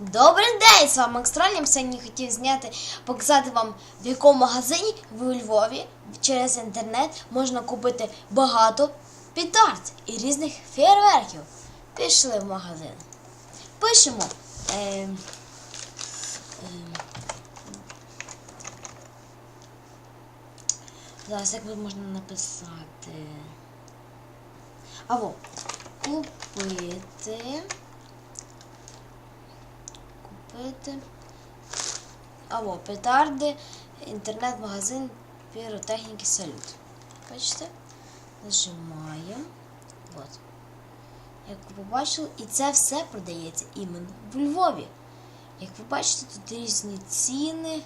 Добрий день! З вами Екстралім. Сьогодні хотів зняти, показати вам, в якому магазині ви у Львові через інтернет можна купити багато петард і різних фейерверків. Пішли в магазин. Пишемо. Е, е, зараз як можна написати? Або купити. Купити. Або петарди, інтернет-магазин піротехніки Салют. Бачите? Нажимаємо. От. Як ви побачили, і це все продається іменно в Львові. Як ви бачите, тут різні ціни.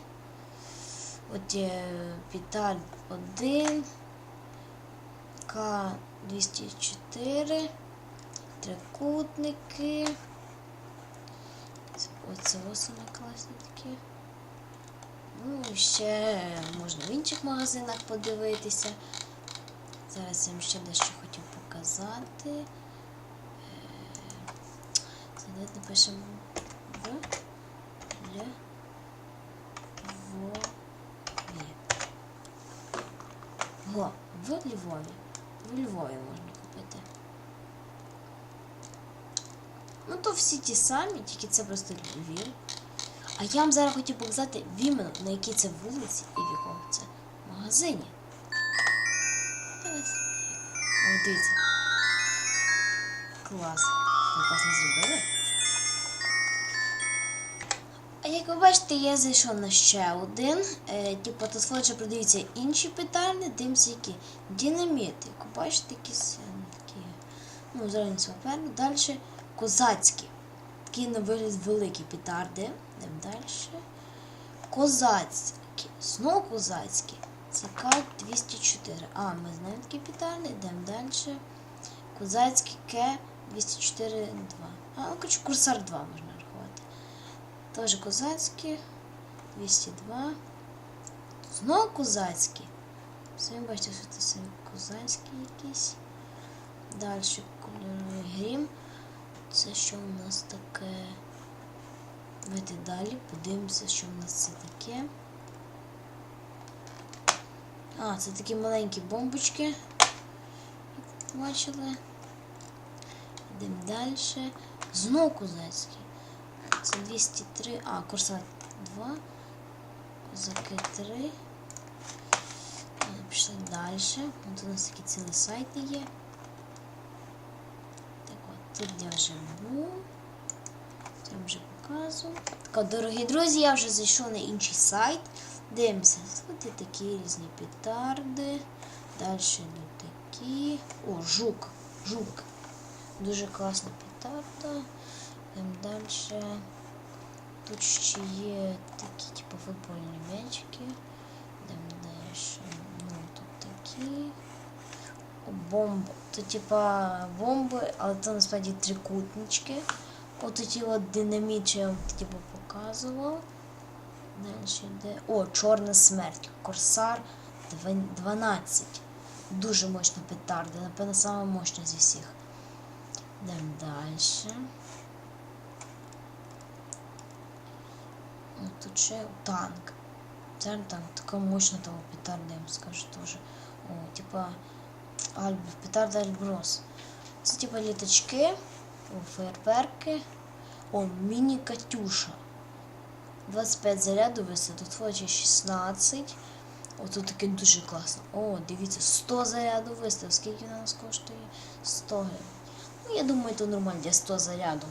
От є Петард 1, К204, трикутники. Оце саме класні такі. Ну, ще можна в інших магазинах подивитися. Зараз я вам ще дещо хотів показати. Е, Це давайте напишемо в Львові. Го, в Львові. В Львові можна купити. Ну, то всі ті самі, тільки це просто Львів. А я вам зараз хотів показати іменно, на якій це вулиці і в якому це магазині. О, дивіться. Клас. Ви класно зробили. А як ви бачите, я зайшов на ще один. Е, типу, тут схоже продаються інші питання, дивимося які. Динаміти. Як ви бачите, якісь такі. Ну, зараз паперу. Далі козацькі. Такі на вигляд великі петарди. Йдемо далі. Козацькі. Знову козацькі. Це К-204. А, ми знаємо такі петарди. Йдемо далі. Козацький К-204-2. А, ну, коротше, Курсар 2 можна рахувати. Теж козацькі. 202. Знову козацькі. Самі бачите, що це козацькі якісь. Далі кольоровий грім. Це що у нас таке? Давайте далі подивимося, що у нас це таке. А, це такі маленькі бомбочки. Як ви бачили. Йдемо далі. Знову козацький. Це 203. А, Корсар 2. Козаки 3. Пішли далі. От у нас такі цілі сайти є. Тут я вже був. Це я вже показував. Так, дорогі друзі, я вже зайшов на інший сайт. Дивимося. Тут є такі різні петарди. Далі йдуть такі. О, жук. Жук. Дуже класна петарда. Далі. Тут ще є такі, типу, футбольні м'ячики. Йдемо далі. Ну, тут такі. Бомб. То типа бомби, але це насправді трикутнички. От ті от динаміт, що я вам типу показував. Далі йде. О, Чорна смерть. Корсар 12. Дуже мощна петарда. Напевно, сама мощна зі всіх. Йдемо далі. Тут ще танк. Це танк, така мощна того петарда, я вам скажу теж. О, типа Альб, петарда Альброс. Це типа літачки, фейерверки. О, міні-катюша. 25 заряду тут входить 16. О, тут таке дуже класно. О, дивіться, 100 заряду вистав. Скільки вона нас коштує? 100 гривень. Ну, я думаю, це нормально, для 100 заряду.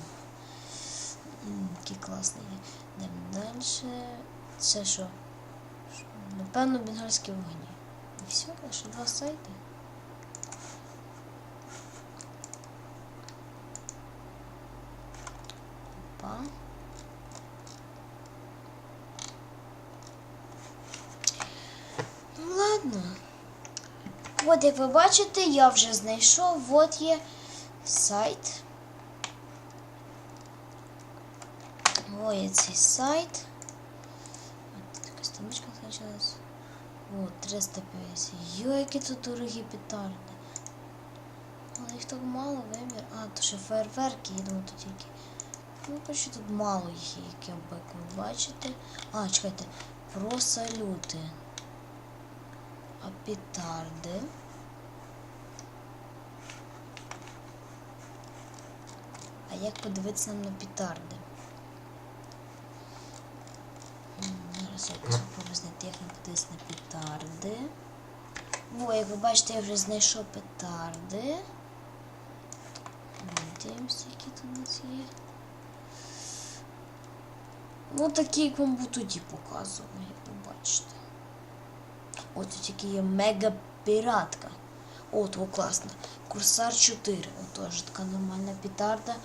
М, Який класний є. Йдемо далі. Це? Що? Напевно, бенгальські вогні. І все, лише два сайти. Опа. Ну ладно. От як ви бачите, я вже знайшов. От є сайт. О, є цей сайт. Така стрімочка скачалась. О, 350. Йо, які тут дорогі петарди. Але їх так мало вибір. А, то ще фейерверки, я думаю, тут тільки Ну, коротше, тут мало їх, як, я- бачите. А, чекайте, про салюти. Петарди. А як подивитися нам на петарди? Зараз я спробую знайти, як нам подивитися на петарди. Во, як ви бачите, я вже знайшов петарди. Дивимося, які тут у нас є. Ну, такі, як вам буду тоді показував, як ви бачите. Ось тут які є мега-піратка. О, то класно. Курсар 4. О, теж така нормальна петарда.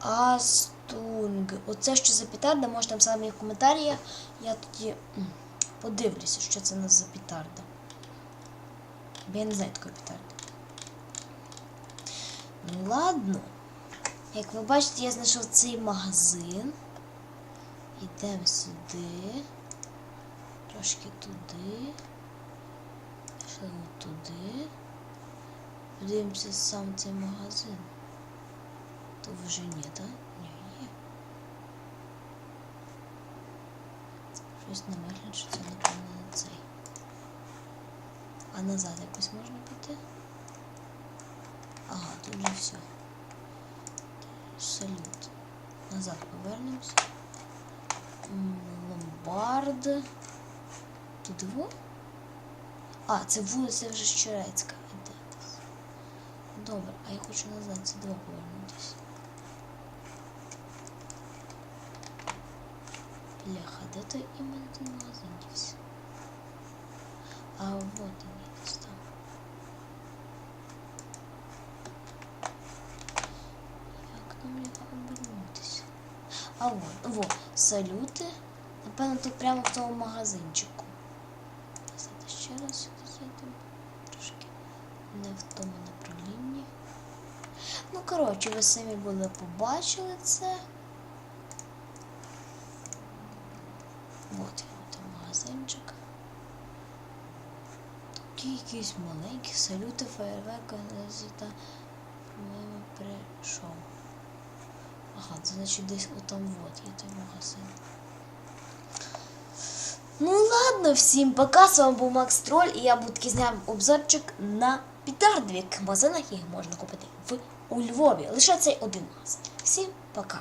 Астунг. Оце що за петарда, можете мені в коментарях. Я тоді подивлюся, що це нас за петарда. Бо я не знаю такої петарди. Ну ладно. Як ви бачите, я знайшов цей магазин. Йдемо сюди. Трошки туди. Пішли туди. Подивимося сам цей магазин. То вже ні, так? Ні, є. Щось не виглядає, це напевно не цей. А назад якось можна піти? Ага, тут вже все. Салют. Назад повернемося. М, Ломбард. Тут во? А, це вулиця вже Щерецька. Добре, а я хочу назад сюди повернутися. Бляха, де той іменно той магазин дівся? А вот він якийсь там. Як нам його обернутися? А вот, во, салюти. Напевно, тут прямо в тому магазинчику. Ще раз не в тому направлінні. Ну, коротше, ви самі були побачили це. От там магазинчик. Такі якісь маленькі салюти, фейерверки, та по-моєму прийшов. Ага, це значить десь отам от є той магазин. Ну ладно, всім пока. З вами був Макс Троль, і я буду зняв обзорчик на в яких їх можна купити в у Львові. Лише цей один магазин. Всім пока.